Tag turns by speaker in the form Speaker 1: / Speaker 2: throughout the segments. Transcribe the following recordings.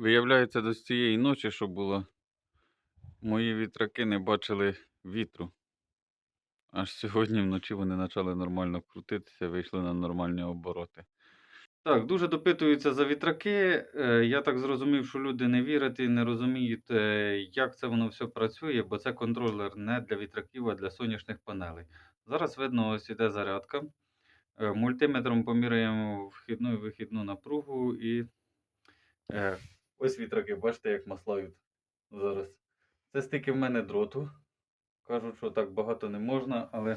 Speaker 1: Виявляється, до цієї ночі, що було, мої вітраки не бачили вітру. Аж сьогодні вночі вони почали нормально крутитися, вийшли на нормальні обороти. Так, дуже допитуються за вітраки. Е, Я так зрозумів, що люди не вірять і не розуміють, е, як це воно все працює, бо це контролер не для вітраків, а для сонячних панелей. Зараз видно, ось іде зарядка. Е, Мультиметром поміряємо вхідну і вихідну напругу і ось вітраки, бачите, як маслають зараз. Це стільки в мене дроту. Кажуть, що так багато не можна, але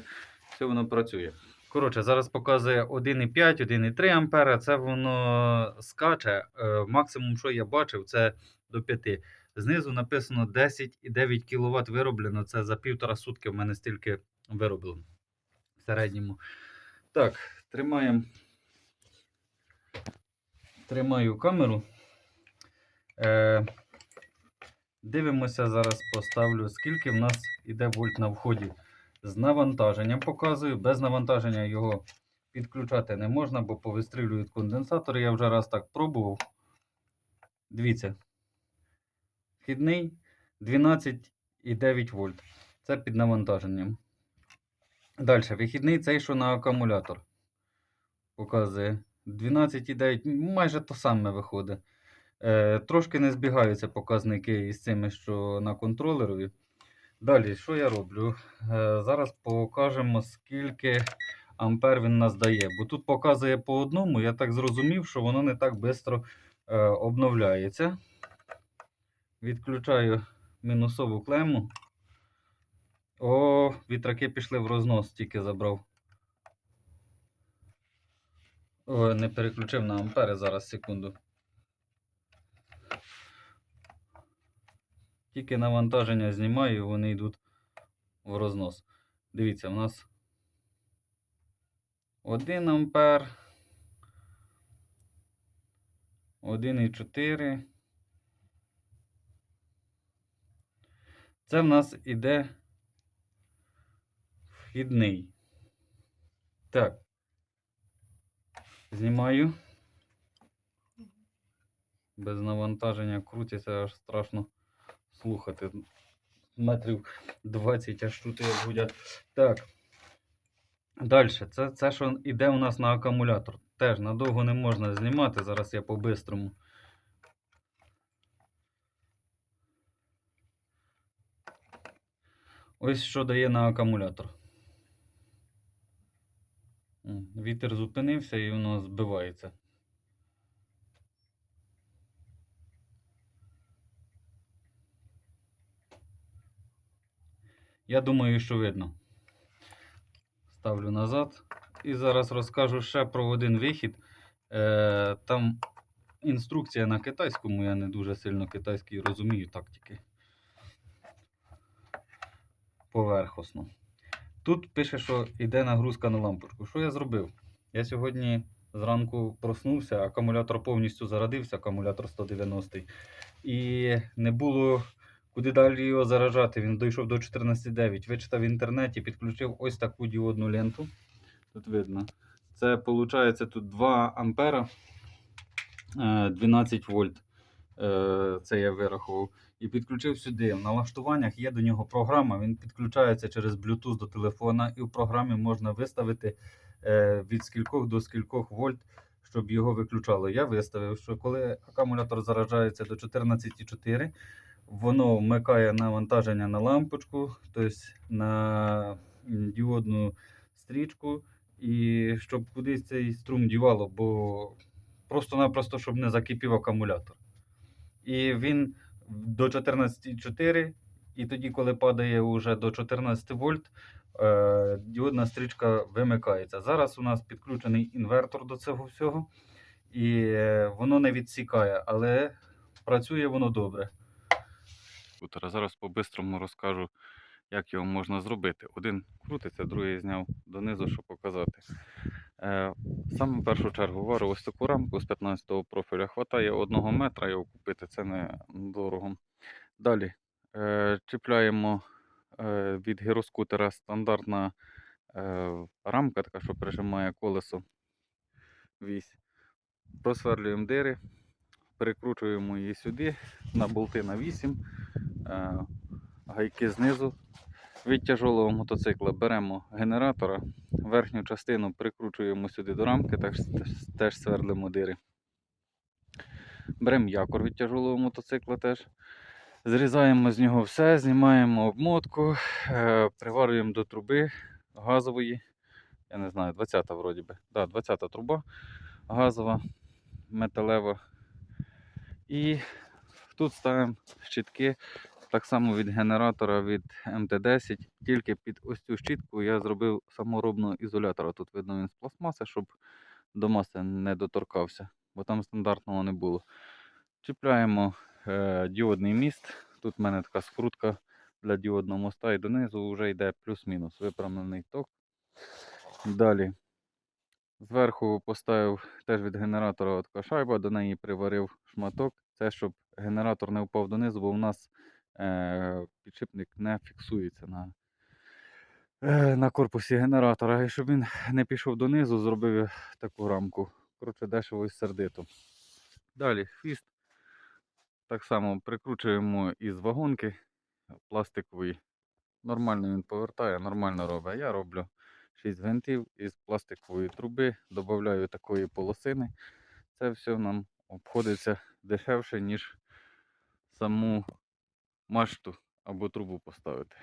Speaker 1: все воно працює. Коротше, зараз показує 1,5, 1,3 ампера. Це воно скаче. Е, максимум, що я бачив, це до 5. Знизу написано 10,9 кВт вироблено. Це за півтора сутки в мене стільки вироблено. В середньому. Так, тримаємо. Тримаю камеру. Е, дивимося, зараз поставлю, скільки в нас іде вольт на вході. З навантаженням показую. Без навантаження його підключати не можна, бо повистрілюють конденсатори. Я вже раз так пробував. Дивіться. Вхідний 12,9 вольт. Це під навантаженням. Далі, вихідний цей, що на акумулятор. Показує 12,9, майже то саме виходить. Е, трошки не збігаються показники із цими, що на контролерові. Далі, що я роблю? Е, зараз покажемо, скільки ампер він нас дає. Бо тут показує по одному, я так зрозумів, що воно не так швидко е, обновляється. Відключаю мінусову клему. О, вітраки пішли в рознос, тільки забрав. О, не переключив на ампери, зараз секунду. Тільки навантаження знімаю, і вони йдуть в рознос. Дивіться, у нас 1 ампер, 1,4. Це в нас іде вхідний. Так. Знімаю. Без навантаження крутиться, аж страшно слухати. Метрів 20 аж як гудять. Так. Далі. Це, це що йде у нас на акумулятор. Теж надовго не можна знімати. Зараз я по-бистрому. Ось що дає на акумулятор. Вітер зупинився і воно збивається. Я думаю, що видно. Ставлю назад. І зараз розкажу ще про один вихід. Е, там інструкція на китайському, я не дуже сильно китайський розумію тактики. Поверхосно. Тут пише, що йде нагрузка на лампочку. Що я зробив? Я сьогодні зранку проснувся, акумулятор повністю зарядився, акумулятор 190 І не було куди далі його заражати. Він дійшов до 14,9. Вичитав в інтернеті, підключив ось таку діодну ленту. Тут видно. Це виходить тут 2 ампера, е, 12 вольт. Е, Це я вирахував. І підключив сюди. В налаштуваннях є до нього програма. Він підключається через Bluetooth до телефона, і в програмі можна виставити е, від скількох до скількох вольт, щоб його виключало. Я виставив, що коли акумулятор заражається до 14,4, воно вмикає навантаження на лампочку, тобто на діодну стрічку, і щоб кудись цей струм дівало, бо просто-напросто, щоб не закипів акумулятор. І він до 14,4, і тоді, коли падає вже до 14 вольт, е, діодна стрічка вимикається. Зараз у нас підключений інвертор до цього всього, і е, воно не відсікає, але працює воно добре. Скутера. Зараз по-бистрому розкажу, як його можна зробити. Один крутиться, другий зняв донизу, щоб показати. Е, саме в першу чергу варю ось таку рамку з 15-го профіля. Хватає одного метра, його купити це не дорого. Далі е, чіпляємо е, від гіроскутера стандартна е, рамка, така, що прижимає колесо вісь. Просверлюємо дири, перекручуємо її сюди на болти на 8, е, гайки знизу. Від тяжелого мотоцикла беремо генератора, верхню частину прикручуємо сюди до рамки, теж, теж свердлимо дири. Беремо якор від тяжелого мотоцикла теж. Зрізаємо з нього все, знімаємо обмотку, е, приварюємо до труби газової. Я не знаю, 20-та вроді би. Да, 20-та труба газова, металева. І тут ставимо щитки так само від генератора від МТ-10. Тільки під ось цю щітку я зробив саморобного ізолятора. Тут видно він з пластмаси, щоб до маси не доторкався, бо там стандартного не було. Чіпляємо е, діодний міст. Тут в мене така скрутка для діодного моста і донизу вже йде плюс-мінус випрямлений ток. Далі зверху поставив теж від генератора така шайба, до неї приварив шматок. Це щоб генератор не впав донизу, бо у нас підшипник не фіксується на, е, на корпусі генератора. І щоб він не пішов донизу, зробив таку рамку. Коротше, дешево і сердито. Далі хвіст. Так само прикручуємо із вагонки пластикової. Нормально він повертає, нормально робить. Я роблю 6 гвинтів із пластикової труби, додаю такої полосини. Це все нам обходиться дешевше, ніж саму мачту або трубу поставити.